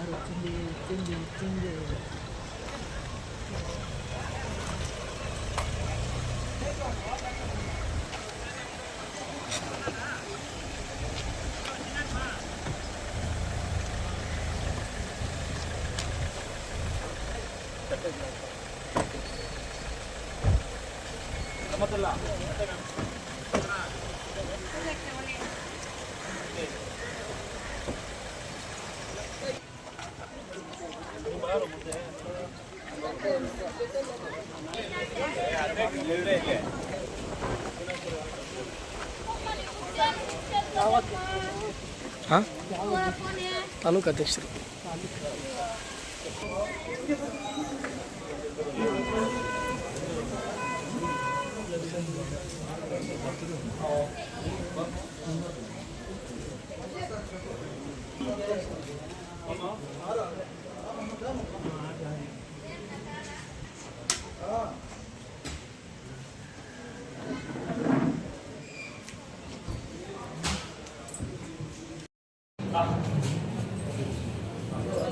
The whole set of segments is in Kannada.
바로 준비 준비 준비 Gracias. ಹಾಂ ತಾಲೂಕು ಅಧ್ಯಕ್ಷರು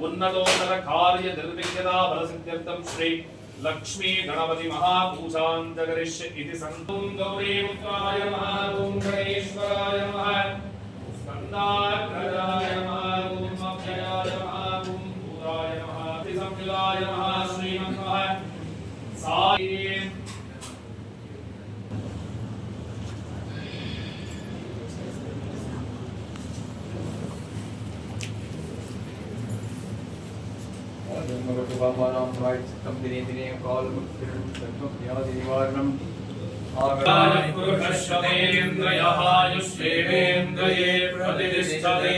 உன்னதோதர காரிய நிர்விக்யதா பலசித்தியர்த்தம் ஸ்ரீ லக்ஷ்மி கணபதி மகாபூஜாம் ஜகரிஷ் இது சந்தோம் கௌரே முத்தாய மகா மகா ஸ்கந்தாய மகா पुरुषश्वतेन्द्रयः युष्येवेन्द्रये प्रतिष्ठते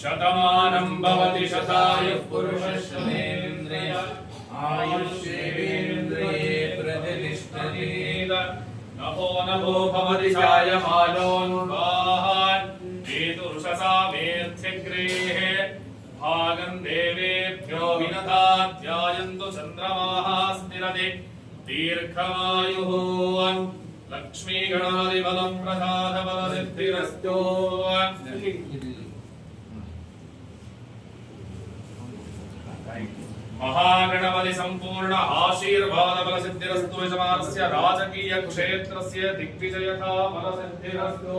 शतमानं भवति शतायुः पुरुषश्वतेन्द्रिय आयुष्येवेन्द्रिये प्रतिष्ठते नभो नभो भवति जायमानोन्वाहान् देवेभ्यो विनता ध्यायन्तु चन्द्रमाः स्थिरति दीर्घमायुः लक्ष्मीगणादिबलं प्रसादबलसिद्धिरस्तु महागणपति सम्पूर्ण आशीर्वाद बलसिद्धिरस्तु यजमानस्य राजकीय क्षेत्रस्य दिग्विजयता बलसिद्धिरस्तु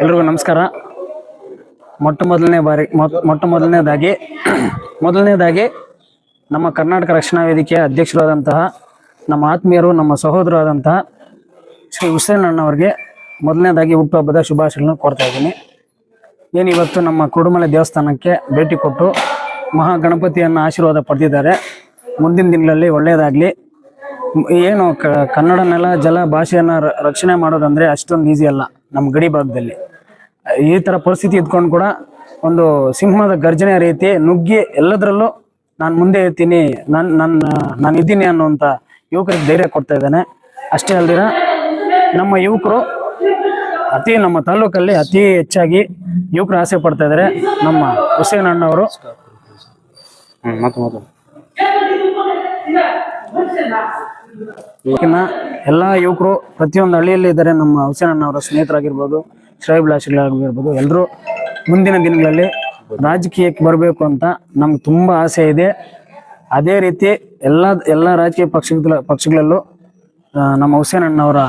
ಎಲ್ರಿಗೂ ನಮಸ್ಕಾರ. ಮೊಟ್ಟ ಮೊದಲನೇ ಬಾರಿ ಮೊಟ್- ಮೊಟ್ಟ ಮೊದಲನೇದಾಗಿ ಮೊದಲನೇದಾಗಿ ನಮ್ಮ ಕರ್ನಾಟಕ ರಕ್ಷಣಾ ವೇದಿಕೆಯ ಅಧ್ಯಕ್ಷರಾದಂತಹ ನಮ್ಮ ಆತ್ಮೀಯರು, ನಮ್ಮ ಸಹೋದರರಾದಂತಹ ಶ್ರೀ ಹುಸೇನ್ ಅಣ್ಣವರಿಗೆ ಮೊದಲನೇದಾಗಿ ಹುಟ್ಟುಹಬ್ಬದ ಶುಭಾಶಯಗಳನ್ನು ಕೋರ್ತಾ ಇದ್ದೀನಿ. ಇವತ್ತು ನಮ್ಮ ಕುರುಡುಮಲೆ ದೇವಸ್ಥಾನಕ್ಕೆ ಭೇಟಿ ಕೊಟ್ಟು ಮಹಾಗಣಪತಿಯನ್ನು ಆಶೀರ್ವಾದ ಪಡೆದಿದ್ದಾರೆ. ಮುಂದಿನ ದಿನಗಳಲ್ಲಿ ಒಳ್ಳೆಯದಾಗಲಿ. ಏನು ಕನ್ನಡ ನೆಲ, ಜಲ ಭಾಷೆಯನ್ನು ರಕ್ಷಣೆ ಮಾಡೋದಂದ್ರೆ ಅಷ್ಟೊಂದು ಈಸಿ ಅಲ್ಲ ನಮ್ಮ ಗಡಿ ಭಾಗದಲ್ಲಿ. ಈ ಥರ ಪರಿಸ್ಥಿತಿ ಇದ್ಕೊಂಡು ಕೂಡ ಒಂದು ಸಿಂಹದ ಗರ್ಜನೆ ರೀತಿ ನುಗ್ಗಿ ಎಲ್ಲದರಲ್ಲೂ ನಾನು ಮುಂದೆ ಇರ್ತೀನಿ ನನ್ನ ನನ್ನ ನಾನು ಇದ್ದೀನಿ ಅನ್ನುವಂಥ ಯುವಕರಿಗೆ ಧೈರ್ಯ ಕೊಡ್ತಾ ಇದ್ದಾನೆ. ಅಷ್ಟೇ ಅಲ್ದಿರ ನಮ್ಮ ಯುವಕರು ಅತಿ ನಮ್ಮ ತಾಲೂಕಲ್ಲಿ ಅತಿ ಹೆಚ್ಚಾಗಿ ಯುವಕರು ಆಸೆ ಪಡ್ತಾ ಇದ್ದಾರೆ. ನಮ್ಮ ಹುಸೇನ್ ಅಣ್ಣವರು. ಇನ್ನ ಎಲ್ಲ ಯುವಕರು ಪ್ರತಿಯೊಂದು ಹಳ್ಳಿಯಲ್ಲಿ ಇದ್ದಾರೆ. ನಮ್ಮ ಹುಸೇನಣ್ಣ ಅವರ ಸ್ನೇಹಿತರಾಗಿರ್ಬೋದು ಶ್ರೇಯಭಿಲಾಷಿಗಳಾಗಿರ್ಬೋದು ಎಲ್ಲರೂ ಮುಂದಿನ ದಿನಗಳಲ್ಲಿ ರಾಜಕೀಯಕ್ಕೆ ಬರಬೇಕು ಅಂತ ನಮ್ಗೆ ತುಂಬ ಆಸೆ ಇದೆ. ಅದೇ ರೀತಿ ಎಲ್ಲ ಎಲ್ಲ ರಾಜಕೀಯ ಪಕ್ಷಗಳ, ಪಕ್ಷಗಳಲ್ಲೂ ನಮ್ಮ ಹುಸೇನಣ್ಣವರ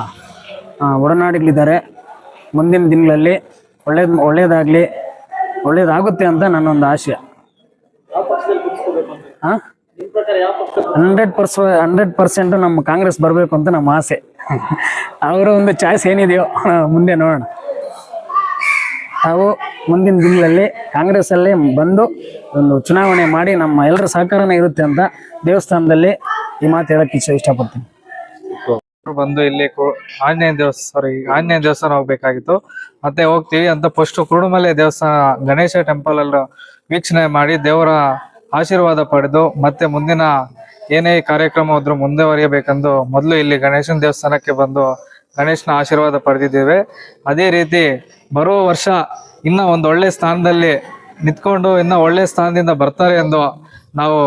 ಒಡನಾಡಿಗಳಿದ್ದಾರೆ. ಮುಂದಿನ ದಿನಗಳಲ್ಲಿ ಒಳ್ಳೇದು, ಒಳ್ಳೇದಾಗಲಿ, ಒಳ್ಳೇದಾಗುತ್ತೆ ಅಂತ ನನ್ನೊಂದು ಆಶಯ ಹಾಂ ಹಂಡ್ರೆಡ್ ಪರ್ಸ ಹಂಡ್ರೆಡ್ ಪರ್ಸೆಂಟ್ ನಮ್ಮ ಕಾಂಗ್ರೆಸ್ ಬರಬೇಕು ಅಂತ ನಮ್ಮ ಆಸೆ. ಅವರ ಒಂದು ಚಾಯ್ಸ್ ಏನಿದೆಯೋ ಮುಂದೆ ನೋಡೋಣ. ನಾವು ಮುಂದಿನ ದಿನಗಳಲ್ಲಿ ಕಾಂಗ್ರೆಸ್ಸಲ್ಲಿ ಬಂದು ಒಂದು ಚುನಾವಣೆ ಮಾಡಿ ನಮ್ಮ ಎಲ್ಲರ ಸಹಕಾರನೇ ಇರುತ್ತೆ ಅಂತ ದೇವಸ್ಥಾನದಲ್ಲಿ ಈ ಮಾತು ಹೇಳಕ್ಕೆ ಇಷ್ಟ ಇಷ್ಟಪಡ್ತೀನಿ. ಬಂದು ಇಲ್ಲಿ ಕು- ಆಂಜನೇಯ ದೇವಸ್ಥಾನ ಸಾರಿ ಆಂಜನೇಯ ದೇವಸ್ಥಾನ ಹೋಗ್ಬೇಕಾಗಿತ್ತು. ಮತ್ತೆ ಹೋಗ್ತೀವಿ ಅಂತ ಫಸ್ಟ್ ಕುರುಡುಮಲೆ ದೇವಸ್ಥಾನ ಗಣೇಶ ಟೆಂಪಲ್ ಅಲ್ಲಿ ವೀಕ್ಷಣೆ ಮಾಡಿ ದೇವರ ಆಶೀರ್ವಾದ ಪಡೆದು ಮತ್ತೆ ಮುಂದಿನ ಏನೇ ಕಾರ್ಯಕ್ರಮ ಹೋದ್ರೂ ಮುಂದುವರಿಯಬೇಕೆಂದು ಮೊದಲು ಇಲ್ಲಿ ಗಣೇಶನ ದೇವಸ್ಥಾನಕ್ಕೆ ಬಂದು ಗಣೇಶನ ಆಶೀರ್ವಾದ ಪಡೆದಿದ್ದೇವೆ. ಅದೇ ರೀತಿ ಬರುವ ವರ್ಷ ಇನ್ನ ಒಂದು ಒಳ್ಳೆ ಸ್ಥಾನದಲ್ಲಿ ನಿಂತ್ಕೊಂಡು ಇನ್ನ ಒಳ್ಳೆ ಸ್ಥಾನದಿಂದ ಬರ್ತಾರೆ ಎಂದು ನಾವು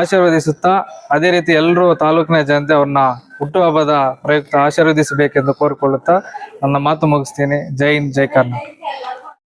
ಆಶೀರ್ವದಿಸುತ್ತಾ, ಅದೇ ರೀತಿ ಎಲ್ಲರೂ ತಾಲೂಕಿನ ಜನತೆ ಅವ್ರನ್ನ ಹುಟ್ಟುಹಬ್ಬದ ಪ್ರಯುಕ್ತ ಆಶೀರ್ವದಿಸಬೇಕೆಂದು ಕೋರಿಕೊಳ್ಳುತ್ತಾ ನನ್ನ ಮಾತು ಮುಗಿಸ್ತೀನಿ. ಜೈ ಹಿಂದ್, ಜೈ ಕರ್ನಾಟಕ.